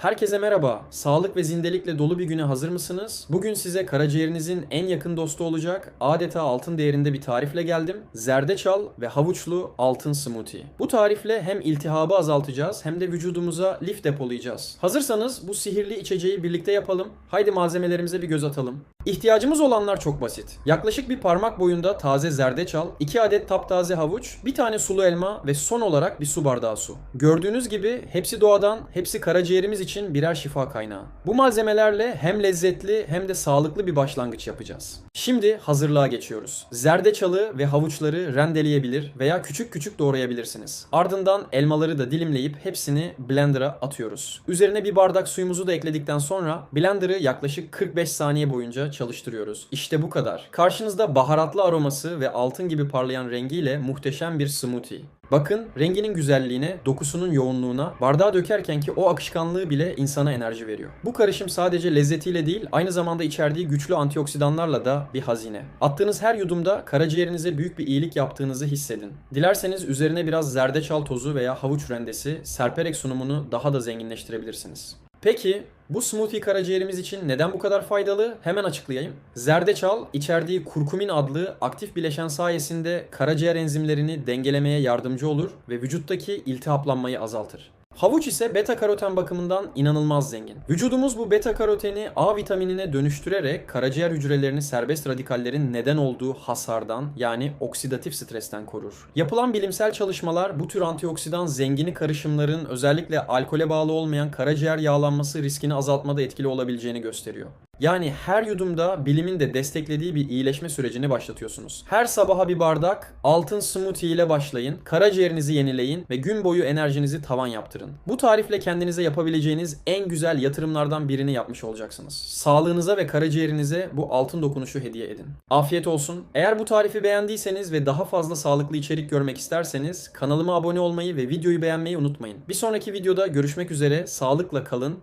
Herkese merhaba. Sağlık ve zindelikle dolu bir güne hazır mısınız? Bugün size karaciğerinizin en yakın dostu olacak adeta altın değerinde bir tarifle geldim. Zerdeçal ve havuçlu altın smoothie. Bu tarifle hem iltihabı azaltacağız hem de vücudumuza lif depolayacağız. Hazırsanız bu sihirli içeceği birlikte yapalım. Haydi malzemelerimize bir göz atalım. İhtiyacımız olanlar çok basit. Yaklaşık bir parmak boyunda taze zerdeçal, 2 adet taptaze havuç, bir tane sulu elma ve son olarak bir su bardağı su. Gördüğünüz gibi hepsi doğadan, hepsi karaciğerimiz için birer şifa kaynağı. Bu malzemelerle hem lezzetli hem de sağlıklı bir başlangıç yapacağız. Şimdi hazırlığa geçiyoruz. Zerdeçalı ve havuçları rendeleyebilir veya küçük küçük doğrayabilirsiniz. Ardından elmaları da dilimleyip hepsini blender'a atıyoruz. Üzerine bir bardak suyumuzu da ekledikten sonra blender'ı yaklaşık 45 saniye boyunca çalıştırıyoruz. İşte bu kadar. Karşınızda baharatlı aroması ve altın gibi parlayan rengiyle muhteşem bir smoothie. Bakın renginin güzelliğine, dokusunun yoğunluğuna, bardağa dökerken ki o akışkanlığı bile insana enerji veriyor. Bu karışım sadece lezzetiyle değil, aynı zamanda içerdiği güçlü antioksidanlarla da bir hazine. Attığınız her yudumda karaciğerinize büyük bir iyilik yaptığınızı hissedin. Dilerseniz üzerine biraz zerdeçal tozu veya havuç rendesi serperek sunumunu daha da zenginleştirebilirsiniz. Peki bu smoothie karaciğerimiz için neden bu kadar faydalı? Hemen açıklayayım. Zerdeçal içerdiği kurkumin adlı aktif bileşen sayesinde karaciğer enzimlerini dengelemeye yardımcı olur ve vücuttaki iltihaplanmayı azaltır. Havuç ise beta karoten bakımından inanılmaz zengin. Vücudumuz bu beta karoteni A vitaminine dönüştürerek karaciğer hücrelerini serbest radikallerin neden olduğu hasardan yani oksidatif stresten korur. Yapılan bilimsel çalışmalar bu tür antioksidan zengini karışımların özellikle alkole bağlı olmayan karaciğer yağlanması riskini azaltmada etkili olabileceğini gösteriyor. Yani her yudumda bilimin de desteklediği bir iyileşme sürecini başlatıyorsunuz. Her sabaha bir bardak altın smoothie ile başlayın, karaciğerinizi yenileyin ve gün boyu enerjinizi tavan yaptırın. Bu tarifle kendinize yapabileceğiniz en güzel yatırımlardan birini yapmış olacaksınız. Sağlığınıza ve karaciğerinize bu altın dokunuşu hediye edin. Afiyet olsun. Eğer bu tarifi beğendiyseniz ve daha fazla sağlıklı içerik görmek isterseniz kanalıma abone olmayı ve videoyu beğenmeyi unutmayın. Bir sonraki videoda görüşmek üzere. Sağlıkla kalın.